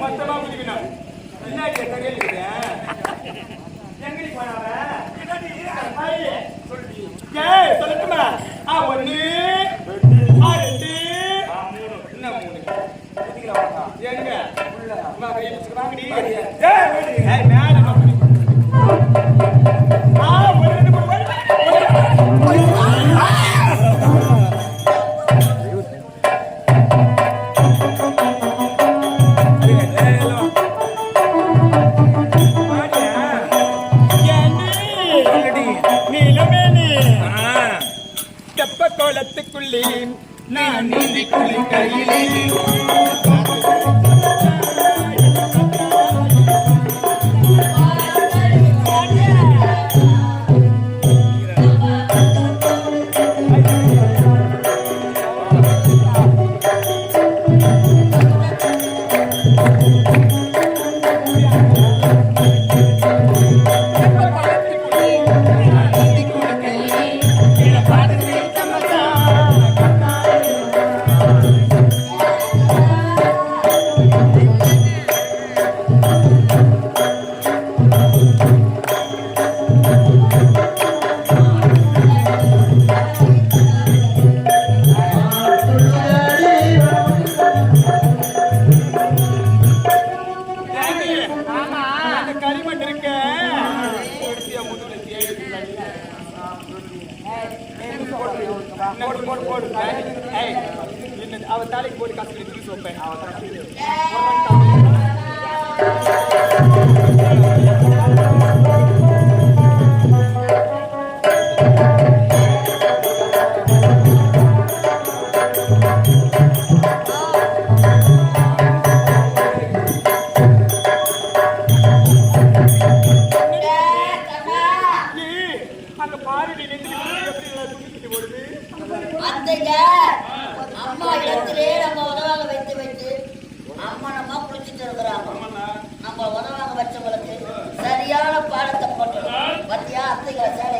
மொத்தமா குதிக்கணும் என்ன தெரியல எங்கடி போனாவ சொல்லட்டுமா ஆ ஒண்ணு ஆ ரெண்டு என்ன மூணு எங்க உள்ள கை வச்சுக்கிறாங்கடி மேல ஆ நான் நீதி குளிக்கையிலே இருக்க? அவ தலைக்கு போட்டு கஷ்டம் வைப்பேன். அவ 那个家里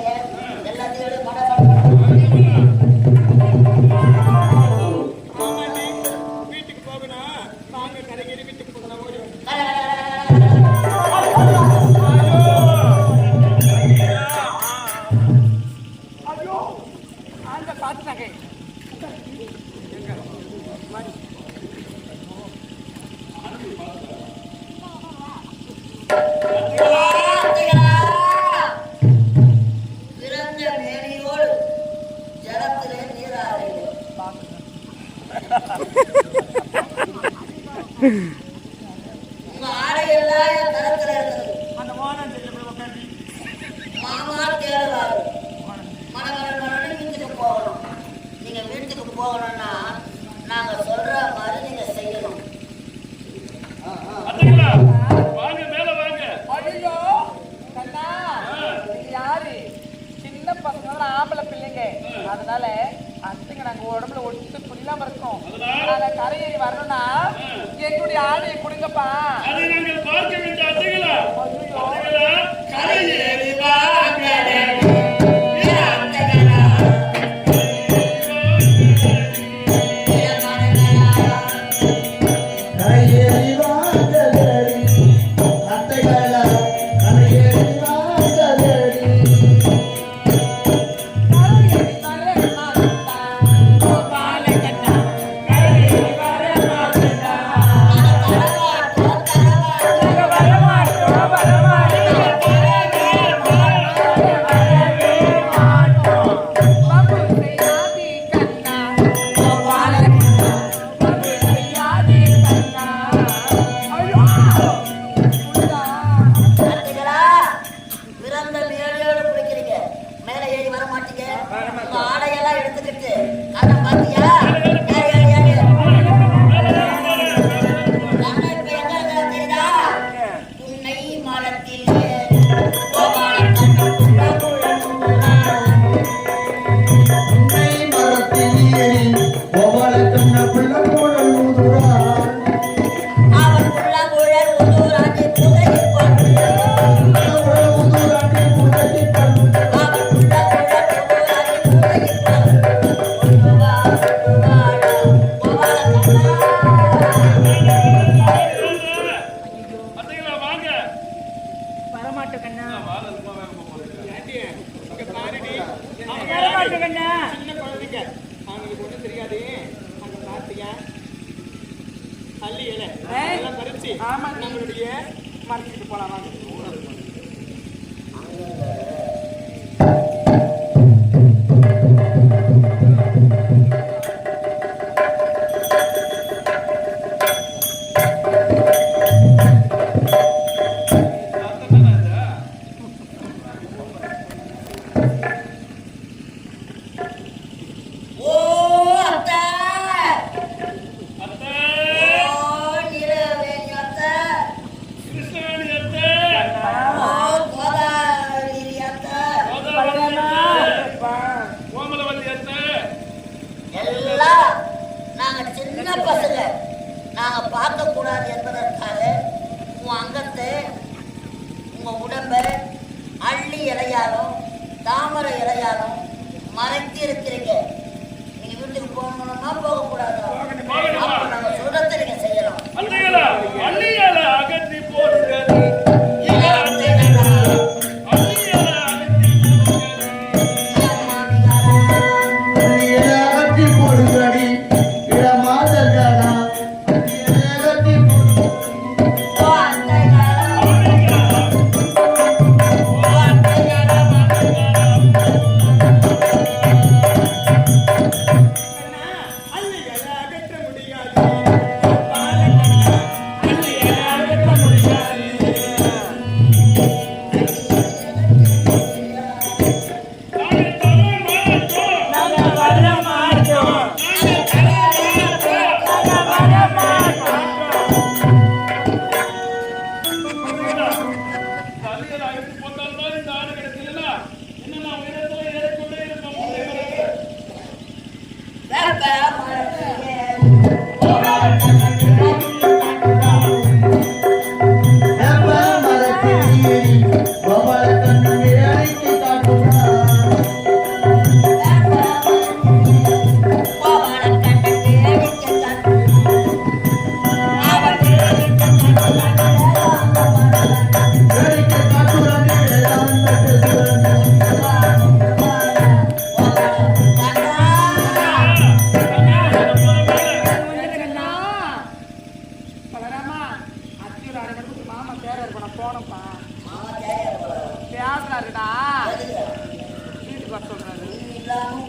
போகணும்னா நாங்க சொல்ற மாதிரி நீங்க செய்யணும். வாங்க மேல யாரு? சின்ன பசங்க ஆம்பளை பிள்ளைங்க. அதனால அத்தைங்க நாங்க உடம்புல ஒட்டு புரியாம இருக்கோம். அதனால கரையை வரணும்னா எங்களுடைய ஆடையை கொடுங்கப்பா. அதை பார்க்க வேண்டிய அழைத்து போட்டால்தான் இந்த ஆறு இடத்துல எல்லாம் என்னென்ன உயர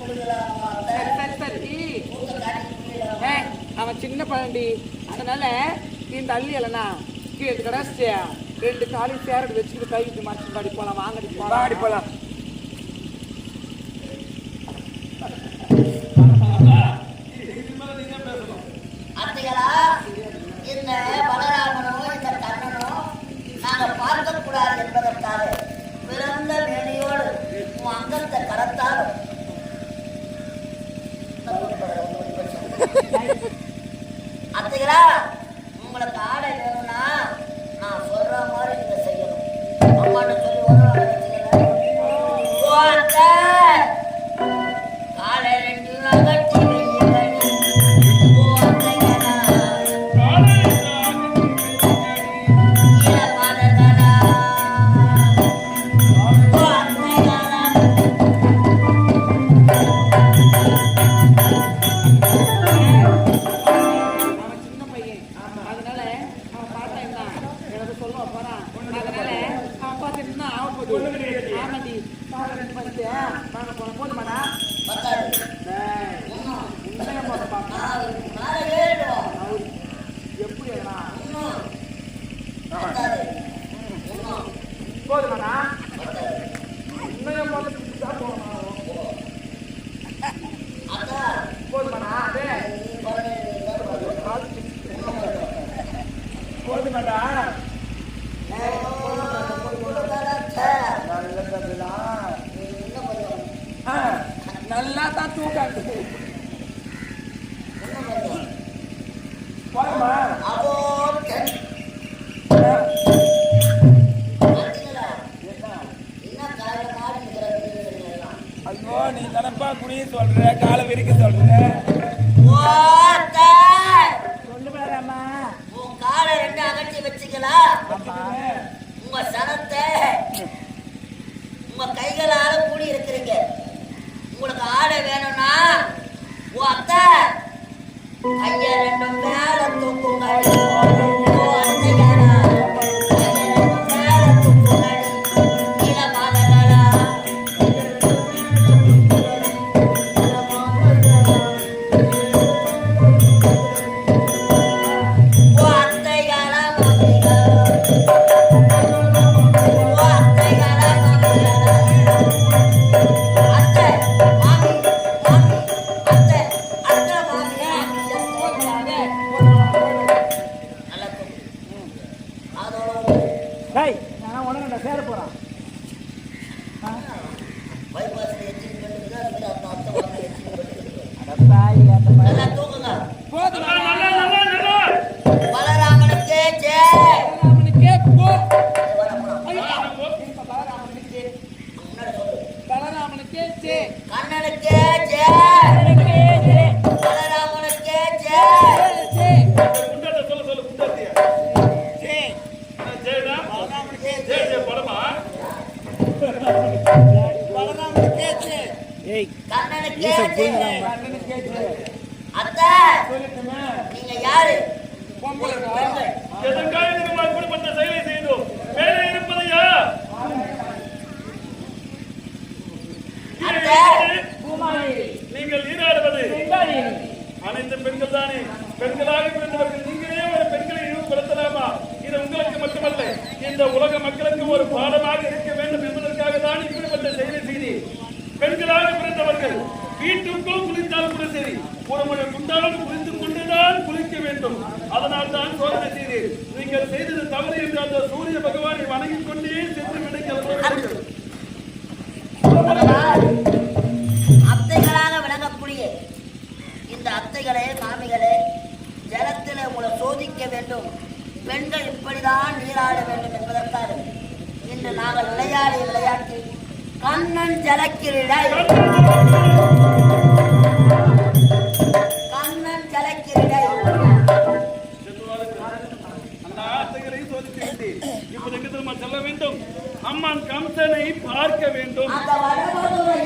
சரி சரி சரி. ஏ அவன் சின்ன பழண்டி அதனால நீ தள்ளி இல்லைனா கீழே கடைசியா. ரெண்டு காலையும் சேரடி வச்சுக்கிட்டு கைக்கு மாற்றி பாடி போகலாம் வாங்கடி போகலாம் போகலாம் Bhagavad இந்த உலக மக்களுக்கு ஒரு பாடமாக இருக்க வேண்டும் என்பதற்காக தான் இப்படிப்பட்ட செயலை செய்தி பெண்களாக பிறந்தவர்கள் வீட்டுக்குள் குளித்தால் கூட சரி ஒரு முறை குண்டாலும் குளித்துக் கொண்டுதான் குளிக்க வேண்டும். அதனால் தான் சோதனை செய்தி நீங்கள் செய்தது தவறு என்று அந்த சூரிய பகவானை வணங்கிக் கொண்டே சென்று இந்த அத்தைகளே மாமிகளே ஜலத்தில் உங்களை சோதிக்க வேண்டும். பெண்கள் இப்படிதான் நீராட வேண்டும் என்பதற்காக இன்று நாங்கள் விளையாடிய விளையாட்டு கண்ணன் ஜலக்கிரீடை கண்ணன் ஜலக்கிரீடை இப்போது செல்ல வேண்டும்? அம்மன் கம்சனை பார்க்க வேண்டும். அந்த வரவருவை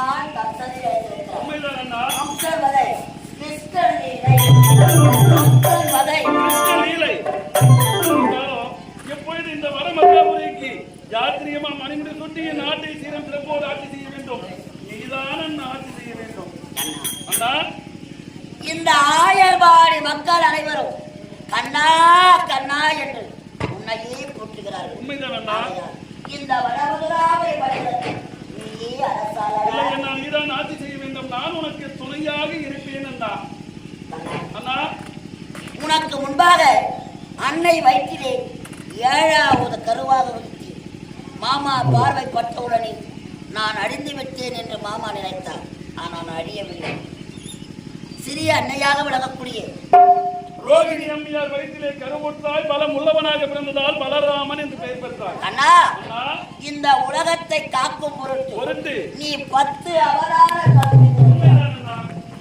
நான் கத்தனை அம்சவதை கிறிஸ்த எப்பொழுது இந்த வரமல்லாபுரிக்கு யாத்திரியமா மணிமுடி சுட்டி என் நாட்டை சீரம் சிறப்போடு ஆட்சி வேண்டும்? நீதான் அண்ணா ஆட்சி வேண்டும். அண்ணா. இந்த ஆயர்வாடி மக்கள் அனைவரும் கண்ணா கண்ணா என்று உன்னையே போற்றுகிறார்கள் உண்மைதான் இந்த வடமுதலாவை படித்தது அரசாளரா அண்ணா ஆட்சி செய்ய வேண்டும். நான் உனக்கு துணையாக இருப்பேன் அண்ணா அண்ணா. உனக்கு முன்பாக அன்னை வயிற்றிலே ஏழாவது கருவாக வைத்து மாமா பார்வை பட்டவுடனே நான் அழிந்து விட்டேன் என்று மாமா நினைத்தார். ஆனால் அழியவில்லை. சிறிய அன்னையாக விலகக்கூடிய ரோகிணி அம்மையார் வயிற்றிலே கருவுற்றாய் பலம் உள்ளவனாக பிறந்ததால் பலராமன் என்று பெயர் பெற்றார். அண்ணா இந்த உலகத்தை காக்கும் பொருட்டு நீ பத்து அண்ணா.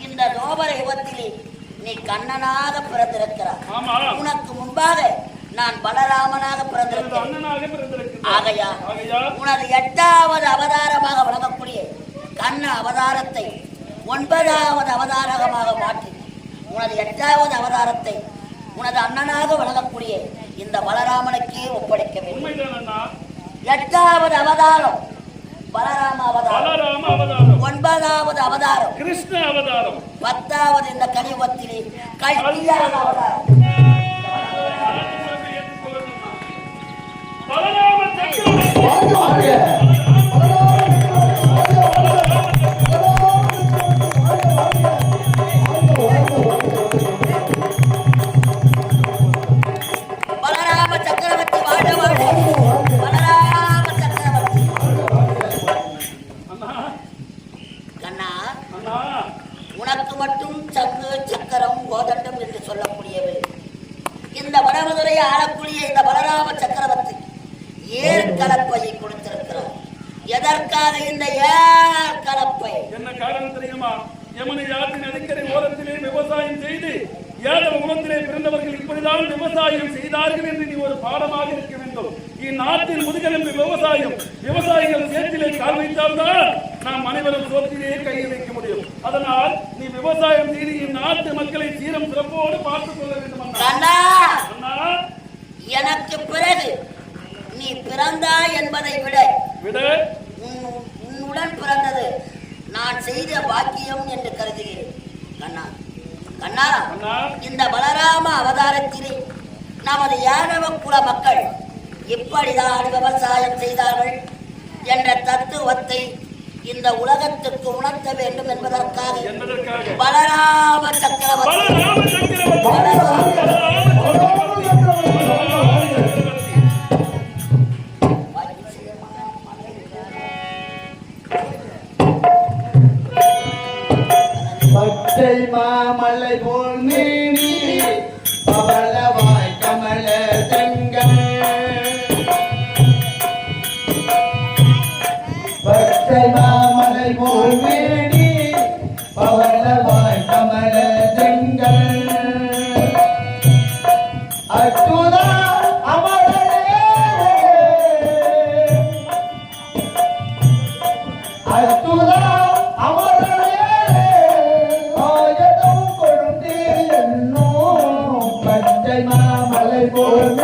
இந்த தோபர யுகத்திலே நீ கண்ணனாக பிறந்திருக்கிறார் உனக்கு முன்பாக நான் பலராமனாக பிறந்திருக்கிறேன். ஆகையா உனது எட்டாவது அவதாரமாக விளங்கக்கூடிய கண்ண அவதாரத்தை ஒன்பதாவது அவதாரமாக மாற்றி உனது எட்டாவது அவதாரத்தை உனது அண்ணனாக விளங்கக்கூடிய இந்த பலராமனுக்கே ஒப்படைக்க வேண்டும். எட்டாவது அவதாரம். பலராம அவதாரம். பலராம அவதாரம். ஒன்பதாவது அவதாரம். கிருஷ்ண அவதாரம். பத்தாவது இந்த கலியுகத்திலே கல்வியான அவதாரம். பலராம சக்கரம் கோதண்டம் என்று சொல்லக்கூடியவை. இந்த வடமதுரையை ஆளக்கூடிய இந்த பலராம சக்கரவர்த்தி ஏர் கலப்பையை கொடுத்திருக்கிறார். எதற்காக இந்த ஏர் கலப்பை என்ன காரணம் தெரியுமா? யமுனை ஆற்றின் நதிக்கரை ஓரத்திலே விவசாயம் செய்து ஏழை குலத்திலே பிறந்தவர்கள் இப்படிதான் விவசாயம் செய்தார்கள் என்று நீ ஒரு பாடமாக இருக்க வேண்டும். இந்நாட்டின் முதுகெலும்பு விவசாயம் விவசாயிகள் சேற்றிலே கால் வைத்தால்தான் நாம் அனைவரும் சோற்றிலே கையை வைக்க முடியும். அதனால் நீ விவசாயம் செய்து இந்நாட்டு மக்களை சீரம் சிறப்போடு பார்த்துக் கொள்ள வேண்டும் அண்ணா. எனக்கு பிறகு நீ பிறந்தாய் என்பதை விட விட? உன்- உன்னுடன் பிறந்தது நான் செய்த பாக்கியம் என்று கருதுகிறேன். கண்ணா! கண்ணா! இந்த பலராம அவதாரத்திலே நமது யானவ குல மக்கள் இப்படிதான் விவசாயம் செய்தார்கள் என்ற தத்துவத்தை இந்த உலகத்துக்கு உணர்த்த வேண்டும் என்பதற்காக என்பதற்காக. பலராம சக்கரவர்த்தி. Oh.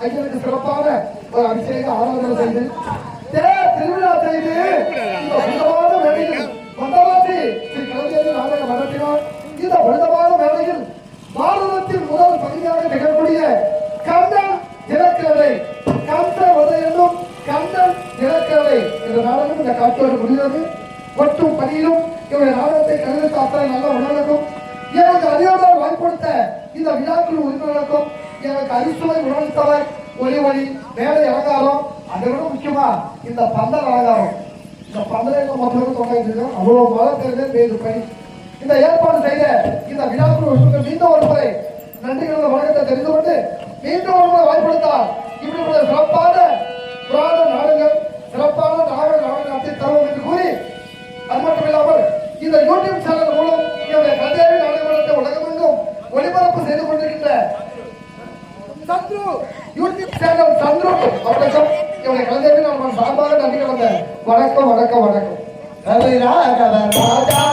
ஐயனுக்கு சிறப்பான ஒரு அபிஷேக ஆராதனை செய்து தேர் திருவிழா செய்து இந்த புனிதமான வேளையில் வந்தவாசி ஸ்ரீ கலைஞர் நாடக நடத்தினார் இந்த புனிதமான வேளையில் பாரதத்தின் முதல் பகுதியாக நிகழக்கூடிய கண்ணன் தினக்கிழமை கந்த உதயனும் கண்ணன் தினக்கிழமை இந்த நாடகம் இந்த காட்சியோடு முடிந்தது. ஒட்டும் பணியிலும் இவருடைய நாடகத்தை கணிதத்தை காத்த நல்ல உணர்வுக்கும் எனக்கு அறியாமல் வாய்ப்படுத்த இந்த விழாக்குழு உறுப்பினருக்கும் எனக்கு அரிசுவை உணர்த்தவர் ஒளி ஒளி மேலே அலங்காரம். அதை விட முக்கியமா இந்த பந்தல் அலங்காரம். இந்த பந்தலை மக்களுக்கு தொடங்கிட்டு அவ்வளவு மழை தெரிஞ்சு பணி இந்த ஏற்பாடு செய்த இந்த விழாக்குழு உறுப்பினர் மீண்டும் ஒரு முறை நன்றிகளோட வணக்கத்தை தெரிந்து கொண்டு மீண்டும் ஒரு முறை வாய்ப்படுத்தார் இப்படி சிறப்பான వడక వడక. కవిరా కదా రాజా